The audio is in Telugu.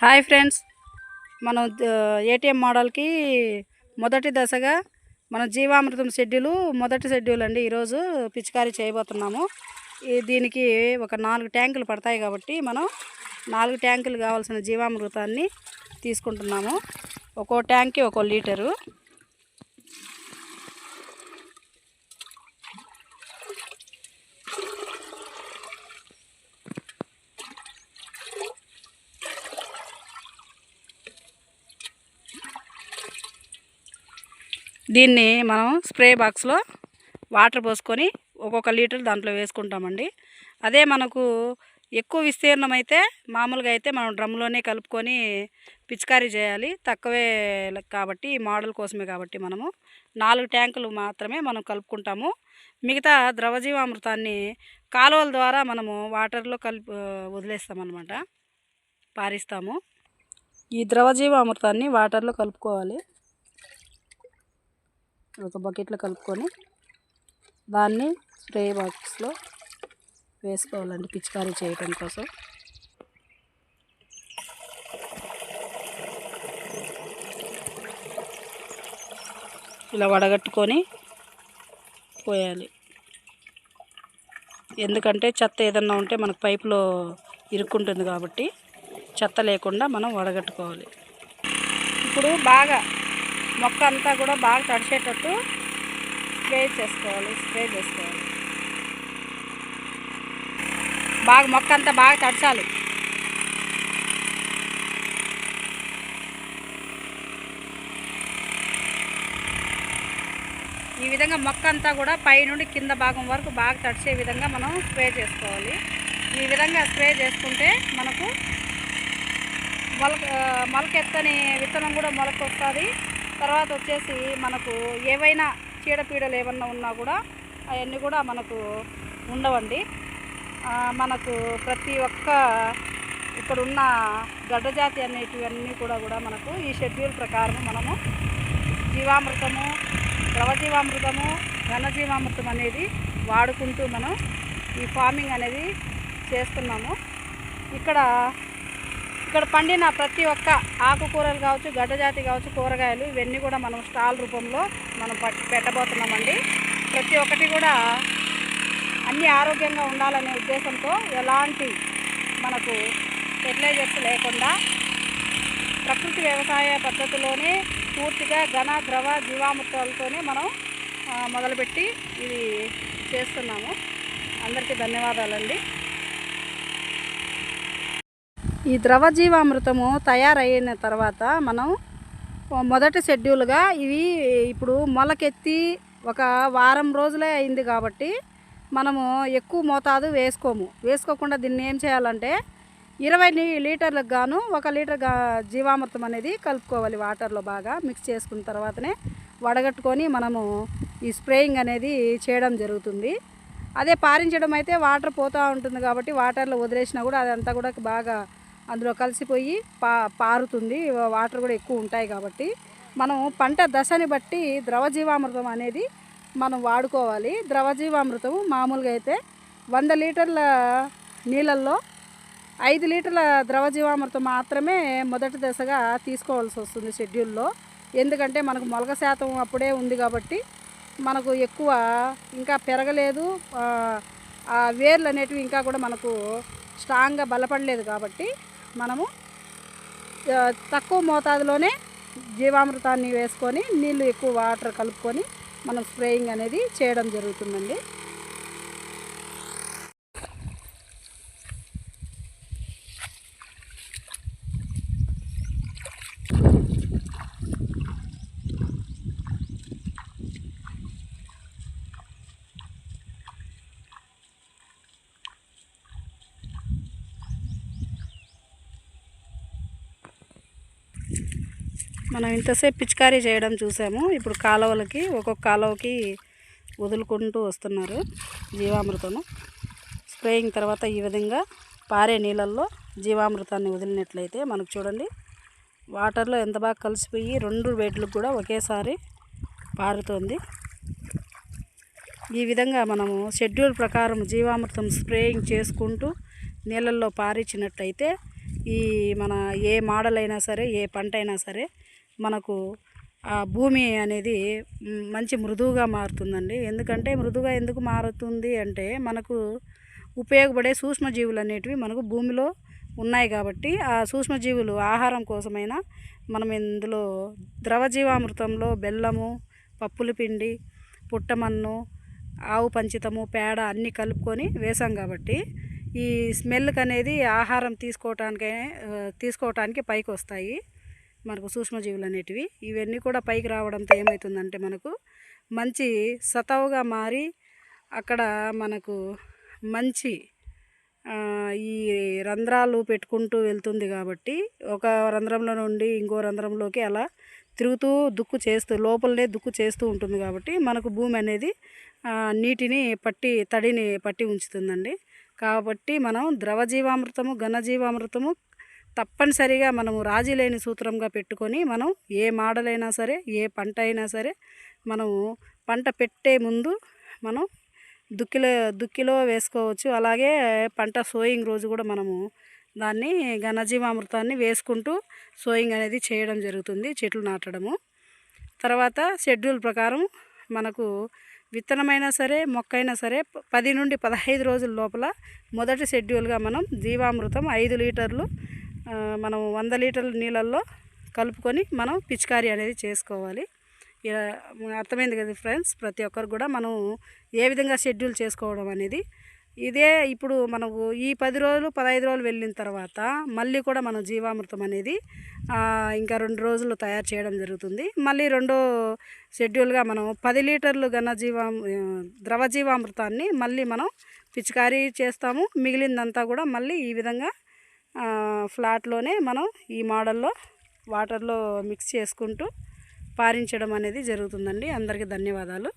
Hi friends. మనం ఏటీఎం మోడల్కి మొదటి దశగా మన జీవామృతం షెడ్యూలు మొదటి షెడ్యూల్ అండి. ఈరోజు పిచికారీ చేయబోతున్నాము. ఈ దీనికి ఒక నాలుగు ట్యాంకులు పడతాయి కాబట్టి మనం నాలుగు ట్యాంకులు కావాల్సిన జీవామృతాన్ని తీసుకుంటున్నాము. ఒక్కో ట్యాంక్కి ఒక్కో లీటరు. దీన్ని మనం స్ప్రే బాక్స్లో వాటర్ పోసుకొని ఒక్కొక్క లీటర్ దాంట్లో వేసుకుంటామండి. అదే మనకు ఎక్కువ విస్తీర్ణం అయితే మామూలుగా అయితే మనం డ్రమ్లోనే కలుపుకొని పిచికారీ చేయాలి. తక్కువే కాబట్టి ఈ మోడల్ కోసమే కాబట్టి మనము నాలుగు ట్యాంకులు మాత్రమే మనం కలుపుకుంటాము. మిగతా ద్రవజీవామృతాన్ని కాలువల ద్వారా మనము వాటర్లో కలిపి వదిలేస్తామన్నమాట. పారిస్తాము. ఈ ద్రవజీవామృతాన్ని వాటర్లో కలుపుకోవాలి. ఒక బకెట్లో కలుపుకొని దాన్ని స్ప్రే బాక్స్లో వేసుకోవాలండి పిచికారీ చేయటం కోసం. ఇలా వడగట్టుకొని పోయాలి. ఎందుకంటే చెత్త ఏదన్నా ఉంటే మనకు పైపులో ఇరుక్కుంటుంది కాబట్టి చెత్త లేకుండా మనం వడగట్టుకోవాలి. ఇప్పుడు బాగా మొక్క అంతా కూడా బాగా తడిచేటట్టు స్ప్రే చేసుకోవాలి స్ప్రే చేసుకోవాలి. బాగా మొక్క అంతా బాగా తడచాలి. ఈ విధంగా మొక్క అంతా కూడా పై నుండి కింద భాగం వరకు బాగా తడిచే విధంగా మనం స్ప్రే చేసుకోవాలి. ఈ విధంగా స్ప్రే చేసుకుంటే మనకు మొలక మొలకెత్తని విత్తనం కూడా మొలక వస్తుంది తర్వాత వచ్చేసి మనకు ఏవైనా చీడపీడలు ఏమన్నా ఉన్నా కూడా అవన్నీ కూడా మనకు ఉండవండి. మనకు ప్రతి ఒక్క ఇక్కడున్న గడ్డజాతి అనేటివన్నీ కూడా కూడా మనకు ఈ షెడ్యూల్ ప్రకారం మనము జీవామృతము ద్రవజీవామృతము ఘనజీవామృతం అనేది వాడుకుంటూ మనం ఈ ఫార్మింగ్ అనేది చేస్తున్నాము. ఇక్కడ ఇక్కడ పండిన ప్రతి ఒక్క ఆకుకూరలు కావచ్చు గడ్డజాతి కావచ్చు కూరగాయలు ఇవన్నీ కూడా మనం స్టాల్ రూపంలో మనం పెట్టబోతున్నామండి. ప్రతి ఒక్కటి కూడా అన్ని ఆరోగ్యంగా ఉండాలనే ఉద్దేశంతో ఎలాంటి మనకు ఫెర్టిలైజర్స్ లేకుండా ప్రకృతి వ్యవసాయ పద్ధతిలోనే పూర్తిగా ఘన ద్రవ జీవామృతాలతోనే మనం మొదలుపెట్టి ఇది చేస్తున్నాము. అందరికీ ధన్యవాదాలండి. ఈ ద్రవ జీవామృతము తయారైన తర్వాత మనం మొదటి షెడ్యూల్గా ఇవి ఇప్పుడు మొలకెత్తి ఒక వారం రోజులే అయింది కాబట్టి మనము ఎక్కువ మోతాదు వేసుకోము. వేసుకోకుండా దీన్ని ఏం చేయాలంటే ఇరవై లీటర్లకు గాను ఒక లీటర్ జీవామృతం అనేది కలుపుకోవాలి వాటర్లో బాగా మిక్స్ చేసుకున్న తర్వాతనే వడగట్టుకొని మనము ఈ స్ప్రేయింగ్ అనేది చేయడం జరుగుతుంది. అదే పారించడం అయితే వాటర్ పోతూ ఉంటుంది కాబట్టి వాటర్లో వదిలేసినా కూడా అదంతా కూడా బాగా అందులో కలిసిపోయి పా పారుతుంది. వాటర్ కూడా ఎక్కువ ఉంటాయి కాబట్టి మనం పంట దశని బట్టి ద్రవజీవామృతం అనేది మనం వాడుకోవాలి. ద్రవజీవామృతం మామూలుగా అయితే వంద లీటర్ల నీళ్ళల్లో ఐదు లీటర్ల ద్రవజీవామృతం మాత్రమే మొదటి దశగా తీసుకోవాల్సి వస్తుంది షెడ్యూల్లో. ఎందుకంటే మనకు మొలక శాతం అప్పుడే ఉంది కాబట్టి మనకు ఎక్కువ ఇంకా పెరగలేదు. వేర్లు అనేటివి ఇంకా కూడా మనకు స్ట్రాంగ్గా బలపడలేదు కాబట్టి మనము తక్కువ మోతాదులోనే జీవామృతాన్ని వేసుకొని నీళ్ళు ఎక్కువ వాటర్ కలుపుకొని మనం స్ప్రేయింగ్ అనేది చేయడం జరుగుతుందండి. మనం ఇంతసేపు పిచికారీ చేయడం చూసాము. ఇప్పుడు కాలువలకి ఒక్కొక్క కాలువకి వదులుకుంటూ వస్తున్నారు జీవామృతము. స్ప్రేయింగ్ తర్వాత ఈ విధంగా పారే నీళ్ళల్లో జీవామృతాన్ని వదిలినట్లయితే మనకు చూడండి వాటర్లో ఎంత బాగా కలిసిపోయి రెండు వేట్లకు కూడా ఒకేసారి పారుతుంది. ఈ విధంగా మనము షెడ్యూల్ ప్రకారం జీవామృతం స్ప్రేయింగ్ చేసుకుంటూ నీళ్ళల్లో పారించినట్టయితే ఈ మన ఏ మోడల్ అయినా సరే ఏ పంట అయినా సరే మనకు ఆ భూమి అనేది మంచి మృదువుగా మారుతుందండి. ఎందుకంటే మృదువుగా ఎందుకు మారుతుంది అంటే మనకు ఉపయోగపడే సూక్ష్మజీవులు అనేటివి మనకు భూమిలో ఉన్నాయి కాబట్టి ఆ సూక్ష్మజీవులు ఆహారం కోసమైనా మనం ఇందులో ద్రవజీవామృతంలో బెల్లము పప్పుల పిండి పుట్టమన్ను ఆవు పంచితము పేడ అన్నీ కలుపుకొని వేసాం కాబట్టి ఈ స్మెల్కి అనేది ఆహారం తీసుకోవటానికి తీసుకోవటానికి పైకి వస్తాయి మనకు సూక్ష్మజీవులు అనేటివి ఇవన్నీ కూడా పైకి రావడంతో ఏమవుతుందంటే మనకు మంచి సతవుగా మారి అక్కడ మనకు మంచి ఈ రంధ్రాలు పెట్టుకుంటూ వెళ్తుంది కాబట్టి ఒక రంధ్రంలో నుండి ఇంకో రంధ్రంలోకి అలా తిరుగుతూ దుక్కు చేస్తూ లోపలనే దుక్కు చేస్తూ ఉంటుంది కాబట్టి మనకు భూమి అనేది నీటిని పట్టి తడిని పట్టి ఉంచుతుందండి. కాబట్టి మనం ద్రవజీవామృతము ఘనజీవామృతము తప్పనిసరిగా మనము రాజీ లేని సూత్రంగా పెట్టుకొని మనం ఏ మోడల్ అయినా సరే ఏ పంట అయినా సరే మనము పంట పెట్టే ముందు మనం దుక్కిలో దుక్కిలో వేసుకోవచ్చు. అలాగే పంట సోయింగ్ రోజు కూడా మనము దాన్ని ఘనజీవామృతాన్ని వేసుకుంటూ సోయింగ్ అనేది చేయడం జరుగుతుంది చెట్లు నాటడము. తర్వాత షెడ్యూల్ ప్రకారం మనకు విత్తనమైనా సరే మొక్క అయినా సరే పది నుండి పదహైదు రోజుల లోపల మొదటి షెడ్యూల్గా మనం జీవామృతం ఐదు లీటర్లు మనం వంద లీటర్ల నీళ్ళల్లో కలుపుకొని మనం పిచికారీ అనేది చేసుకోవాలి. ఇలా అర్థమైంది కదా ఫ్రెండ్స్? ప్రతి ఒక్కరు కూడా మనం ఏ విధంగా షెడ్యూల్ చేసుకోవడం అనేది. ఇదే ఇప్పుడు మనకు ఈ పది రోజులు పదహైదు రోజులు వెళ్ళిన తర్వాత మళ్ళీ కూడా మనం జీవామృతం అనేది ఇంకా రెండు రోజులు తయారు చేయడం జరుగుతుంది. మళ్ళీ రెండో షెడ్యూల్గా మనం పది లీటర్లు ఘన జీవా ద్రవ జీవామృతాన్ని మళ్ళీ మనం పిచికారీ చేస్తాము. మిగిలిందంతా కూడా మళ్ళీ ఈ విధంగా ఫ్లాట్లోనే మనం ఈ మోడల్లో వాటర్లో మిక్స్ చేసుకుంటూ పారించడం అనేది జరుగుతుందండి. అందరికీ ధన్యవాదాలు.